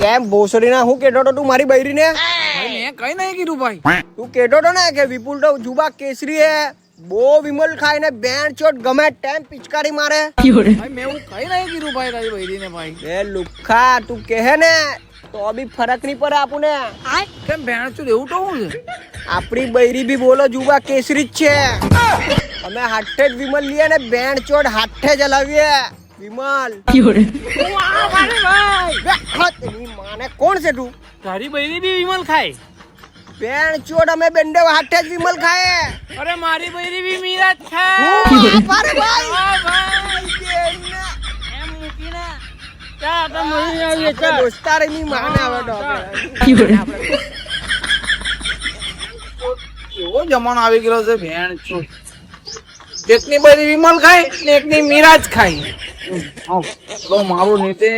કેમ ભોસડીના હું કેટો તો તું મારી બૈરી ને મેં કઈ નહીં કીધું ભાઈ. તું કેટો તો ને કે વિપુલ તો જુબા કેસરી હે બો વિમલ ખાઈને બેન ચોટ ગમે ટેમ પિચકારી મારે. ભાઈ મેં હું કઈ નહીં કીધું ભાઈ તારી બૈરીને ભાઈ. એ લુખા તું કહે ને તો બી ફરક નહીં પડે આપણને. કેમ ભેણ છું એવું તો હું છે? આપણી બૈરી બી બોલો જુબા કેસરી જ છે. અમે હાથે જ વિમલ લઈએ ને બેન ચોટ હાથે જ હલાવીએ. વિમલ હટ, એની માને કોણ છે તું તારી બૈરી બી વિમલ ખાય બેન ચોટ અમે બેંડે હાથે જ વિમલ ખાય અરે મારી બૈરી બી મીરા જ ખાય હું મારે ભાઈ હા ભાઈ બેનને એમ મૂકીને ચા આપણે મળી આવીએ આપણે ચા દોસ્તારીની માને આવે તો આપણે. એવો જમાનો આવી ગયો છે ભેણ છું એકની બધી વિમલ ખાય ને એકની મીરાજ ખાય. તો મારું નીતે